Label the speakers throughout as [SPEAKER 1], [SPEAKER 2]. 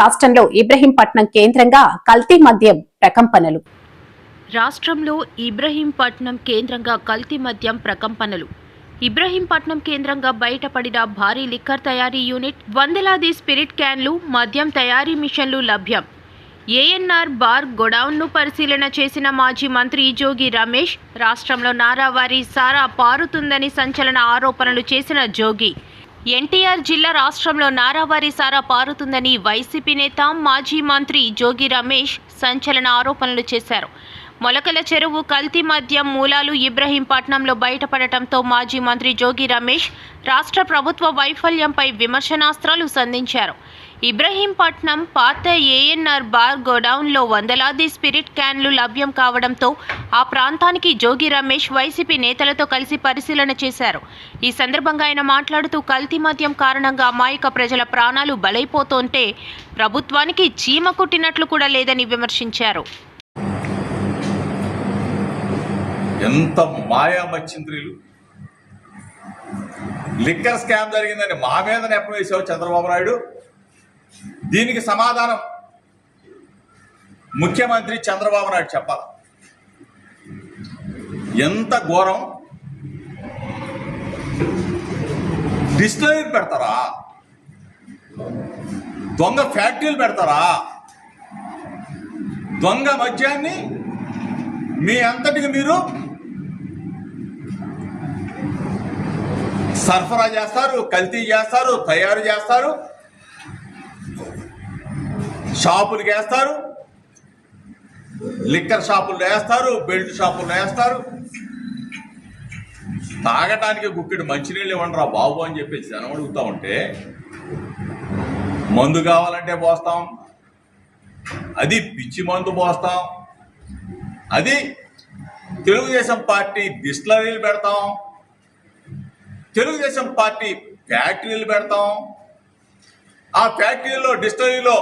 [SPEAKER 1] రాష్ట్రంలో ఇబ్రహీంపట్నం కేంద్రంగా కల్తీ మద్యం ప్రకంపనలు.
[SPEAKER 2] రాష్ట్రంలో ఇబ్రహీంపట్నం కేంద్రంగా కల్తీ మద్యం ప్రకంపనలు. ఇబ్రహీంపట్నం కేంద్రంగా బయటపడిన భారీ లిక్కర్ తయారీ యూనిట్ వందలాది స్పిరిట్ క్యాన్లు మద్యం తయారీ మిషన్లు లభ్యం. ఏఎన్ఆర్ బార్ గొడౌన్ను పరిశీలన చేసిన మాజీ మంత్రి జోగి రమేష్ రాష్ట్రంలో నారావారి సారా పారుతుందని సంచలన ఆరోపణలు చేసిన జోగి ఎన్టీఆర్ జిల్లా రాష్ట్రంలో నారావారి సారా పారుతుందని వైసీపీ నేత మాజీ మంత్రి జోగి రమేష్ సంచలన ఆరోపణలు చేశారు. మొలకల చెరువు కల్తీ మద్యం మూలాలు ఇబ్రహీంపట్నంలో బయటపడటంతో మాజీ మంత్రి జోగి రమేష్ రాష్ట్ర ప్రభుత్వ వైఫల్యంపై విమర్శనాస్త్రాలు సంధించారు. ఇబ్రహీంపట్నం పాత ఏఎన్ఆర్ బార్ గోడౌన్లో వందలాది స్పిరిట్ క్యాన్లు లభ్యం కావడంతో ఆ ప్రాంతానికి జోగి రమేష్ వైసీపీ నేతలతో కలిసి పరిశీలన చేశారు. ఈ సందర్భంగా ఆయన మాట్లాడుతూ కల్తీ మద్యం కారణంగా అమాయక ప్రజల ప్రాణాలు బలైపోతుంటే ప్రభుత్వానికి చీమ కుట్టినట్లు కూడా లేదని విమర్శించారు.
[SPEAKER 3] ఎంత మాయా లిక్కర్ స్కామ్ జరిగిందని మా మీద నెపం వేసావు చంద్రబాబు నాయుడు. దీనికి సమాధానం ముఖ్యమంత్రి చంద్రబాబు నాయుడు చెప్పాలి. ఎంత ఘోరం? డిస్టిలరీ పెడతారా? దొంగ ఫ్యాక్టరీలు పెడతారా? దొంగ మద్యాన్ని మీ అంతటికి మీరు సరఫరా చేస్తారు కల్తీ చేస్తారు తయారు చేస్తారు షాపులు వేస్తారు లిక్కర్ షాపులు వేస్తారు బెల్ట్ షాపులు వేస్తారు తాగటానికి గుక్కిడు మంచినీళ్ళు ఇవ్వండిరా బాబు అని చెప్పేసి జనం అడుగుతా ఉంటే మందు కావాలంటే పోస్తాం అది పిచ్చి మందు పోస్తాం అది తెలుగుదేశం పార్టీ డిస్టిలరీలు పెడతాం తెలుగుదేశం పార్టీ ఫ్యాక్టరీలు పెడతాం ఆ ఫ్యాక్టరీలో డిస్టిలరీలో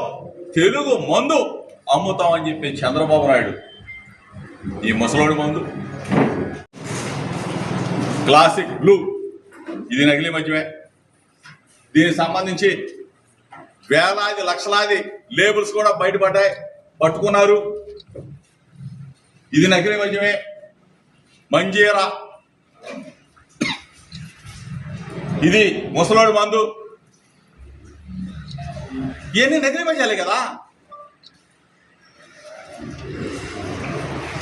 [SPEAKER 3] తెలుగు మందు అమ్ముతాం అని చెప్పి చంద్రబాబు నాయుడు. ఈ ముసలోడి మందు. Classic blue. ఇది నకిలీ మద్యమే. దీనికి సంబంధించి వేలాది లక్షలాది లేబుల్స్ కూడా బయటపడ్డాయి. పట్టుకున్నారు. ఇది నకిలీ మద్యమే. మంజీరా. ఇది ముసలోడి మందు. ఇవన్నీ నకిలీ చేయాలి కదా?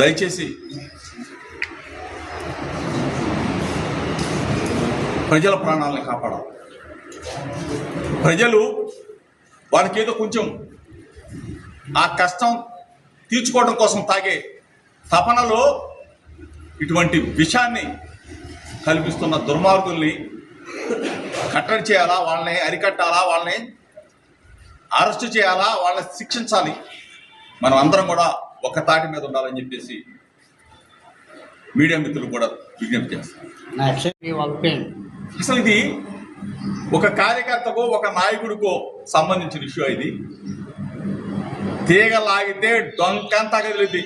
[SPEAKER 3] దయచేసి. ప్రజల ప్రాణాలను కాపాడాలి. ప్రజలు వారికి ఏదో కొంచెం ఆ కష్టం తీర్చుకోవడం కోసం తాగే తపనలో ఇటువంటి విషాన్ని కల్పిస్తున్న దుర్మార్గుల్ని కట్టడి చేయాలా? వాళ్ళని అరికట్టాలా? వాళ్ళని అరెస్ట్ చేయాలా? వాళ్ళని శిక్షించాలి. మనం అందరం కూడా ఒక తాటి మీద ఉండాలని చెప్పేసి మీడియా మిత్రులు కూడా విజ్ఞప్తి చేస్తారు అసలు ఇది ఒక కార్యకర్తకో ఒక నాయకుడికో సంబంధించిన ఇష్యూ ఇది. తీగ లాగితే డొంకంతా కదిలింది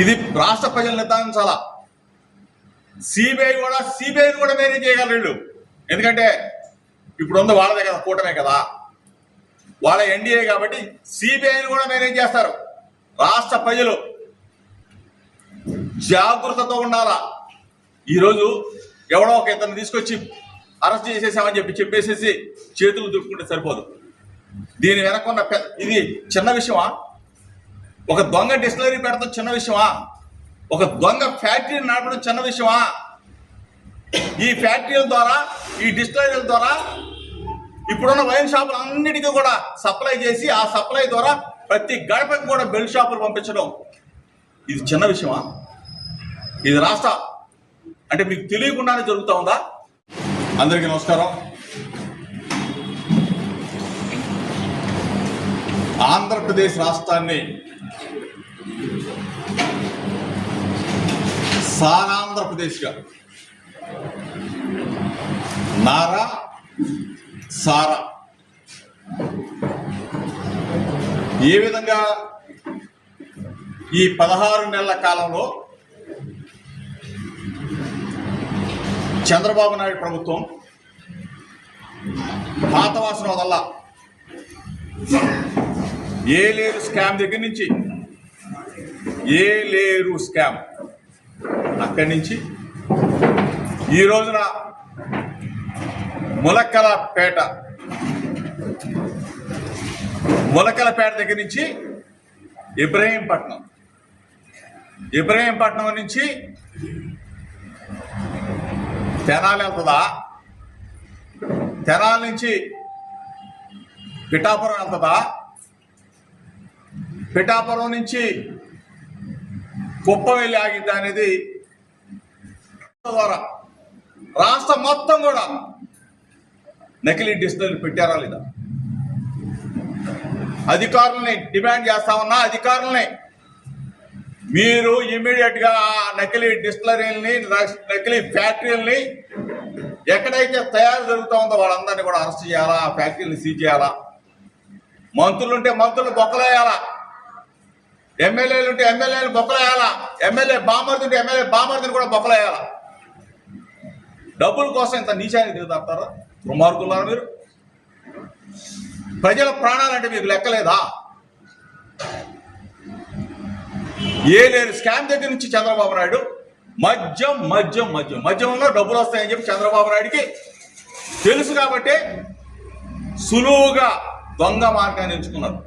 [SPEAKER 3] ఇది రాష్ట్ర ప్రజలు నిర్ధారించాలా? సిబిఐ కూడా సిబిఐని కూడా మేనేజ్ చేయగలరు ఎందుకంటే ఇప్పుడు ఉంది వాళ్ళదే కదా కూటమే కదా. వాళ్ళ ఎన్డీఏ కాబట్టి సిబిఐని కూడా మేనేజ్ చేస్తారు. రాష్ట్ర ప్రజలు జాగ్రత్తతో ఉండాలా? ఈరోజు ఎవడో ఒక ఇతను తీసుకొచ్చి అరెస్ట్ చేసేసామని చెప్పి చెప్పేసేసి చేతులు దుక్కుంటే సరిపోదు. దీని వెనకున్న ఇది చిన్న విషయమా? ఒక దొంగ డిస్టిలరీ పెడతాం చిన్న విషయమా? ఒక దొంగ ఫ్యాక్టరీని నడపడం చిన్న విషయమా? ఈ ఫ్యాక్టరీల ద్వారా ఈ డిస్టిలరీల ద్వారా ఇప్పుడున్న వైన్ షాపులు అన్నిటికీ కూడా సప్లై చేసి ఆ సప్లై ద్వారా ప్రతి గడపకి కూడా బెల్ట్ షాపులు పంపించడం. ఇది చిన్న విషయమా? ఇది రాష్ట్ర. అంటే మీకు తెలియకుండానే జరుగుతూ ఉందా? అందరికీ నమస్కారం. ఆంధ్రప్రదేశ్ రాష్ట్రాన్ని సానాంధ్రప్రదేశ్గా నారా సారా. ఏ విధంగా ఈ పదహారు నెలల కాలంలో చంద్రబాబు నాయుడు ప్రభుత్వం పాత వాసన వదల్లా. ఏ లేరు స్కామ్ దగ్గర నుంచి? ఏ లేరు స్కామ్? అక్కడి నుంచి. ఈ రోజున ములక్కలపేట ములక్కలపేట దగ్గర నుంచి ఇబ్రహీంపట్నం. ఇబ్రహీంపట్నం నుంచి తెనాలి వెళ్తుందా? తెనాల నుంచి పిఠాపురం వెళ్తుందా? పిఠాపురం నుంచి కుప్పం వెళ్ళి ఆగిద్దా అనేది ద్వారా రాష్ట్రం మొత్తం కూడా నకిలీ డిస్ప్లేలు పెట్టారా లేదా? అధికారులని డిమాండ్ చేస్తా ఉన్నా అధికారులని. మీరు ఇమీడియట్గా నకిలీ డిస్టిలరీలని నకిలీ ఫ్యాక్టరీలని ఎక్కడైతే తయారు జరుగుతూ ఉందో వాళ్ళందరినీ కూడా అరెస్ట్ చేయాలా? ఆ ఫ్యాక్టరీని సీజ్ చేయాలా? మంత్రులు ఉంటే మంత్రులు బొక్కలేయాలా? ఎమ్మెల్యేలు ఉంటే ఎమ్మెల్యేలు బొక్కలేయాలా? ఎమ్మెల్యే బామర్ది ఉంటే ఎమ్మెల్యే బామర్దిని కూడా బొక్కలేయాలా? డబ్బుల కోసం ఇంత నీచానికి దిగుతారు దుర్మార్గులారా. మీరు ప్రజల ప్రాణాలంటే మీకు లెక్కలేదా? ఏ లేని స్కామ్ దగ్గర నుంచి చంద్రబాబు నాయుడు మద్యం మద్యం మద్యం. మద్యంలో డబ్బులు వస్తాయని చెప్పి చంద్రబాబు నాయుడికి తెలుసు కాబట్టి సులువుగా దొంగ మార్గాన్ని ఎంచుకున్నారు.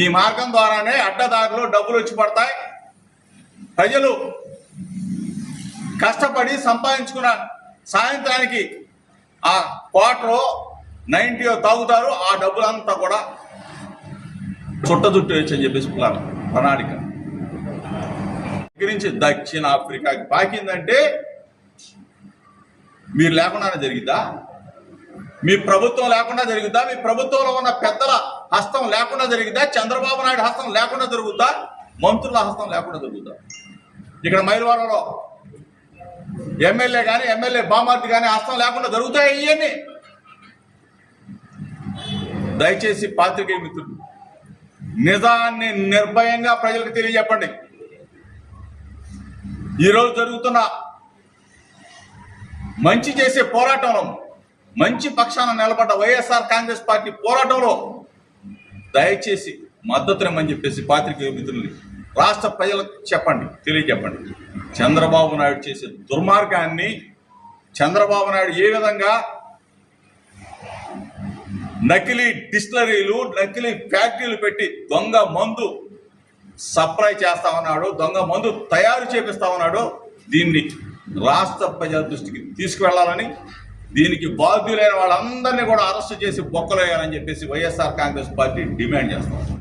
[SPEAKER 3] ఈ మార్గం ద్వారానే అడ్డదారులు డబ్బులు వచ్చి పడతాయి. ప్రజలు కష్టపడి సంపాదించుకున్న సాయంత్రానికి ఆ క్వార్టర్ నైంటీ తాగుతారు ఆ డబ్బులంతా కూడా చుట్ట చుట్టూ వేసి అని చెప్పేసి ప్లాన్ ప్రణాళిక. గురించి దక్షిణ ఆఫ్రికాకి పాకిందంటే మీరు లేకుండానే జరిగిద్దా? మీ ప్రభుత్వం లేకుండా జరుగుద్దా? మీ ప్రభుత్వంలో ఉన్న పెద్దల హస్తం లేకుండా జరిగిద్దా? చంద్రబాబు నాయుడు హస్తం లేకుండా జరుగుద్దా? మంత్రుల హస్తం లేకుండా జరుగుద్దా? ఇక్కడ మైలవరంలో ఎమ్మెల్యే కానీ ఎమ్మెల్యే బామార్ది కానీ హస్తం లేకుండా జరుగుతాయి ఇవన్నీ దయచేసి పాత్రికేయ మిత్రులు నిజాన్ని నిర్భయంగా ప్రజలకు తెలియజెప్పండి. ఈరోజు జరుగుతున్న మంచి చేసే పోరాటంలో మంచి పక్షాన నిలబడ్డ వైఎస్ఆర్ కాంగ్రెస్ పార్టీ పోరాటంలో దయచేసి మద్దతునిమ్మని చెప్పేసి పాత్రికేయ మిత్రుల్ని రాష్ట్ర ప్రజలకు చెప్పండి తెలియజెప్పండి. చంద్రబాబు నాయుడు చేసే దుర్మార్గాన్ని చంద్రబాబు నాయుడు ఏ విధంగా నకిలీ డిస్టిలరీలు నకిలీ ఫ్యాక్టరీలు పెట్టి దొంగ మందు సప్లై చేస్తా ఉన్నాడు దొంగ మందు తయారు చేపిస్తా ఉన్నాడు దీన్ని రాష్ట్ర ప్రజల దృష్టికి తీసుకువెళ్ళాలని దీనికి బాధ్యులైన వాళ్ళందరినీ కూడా అరెస్ట్ చేసి బొక్కలేయాలని చెప్పేసి వైఎస్ఆర్ కాంగ్రెస్ పార్టీ డిమాండ్ చేస్తాం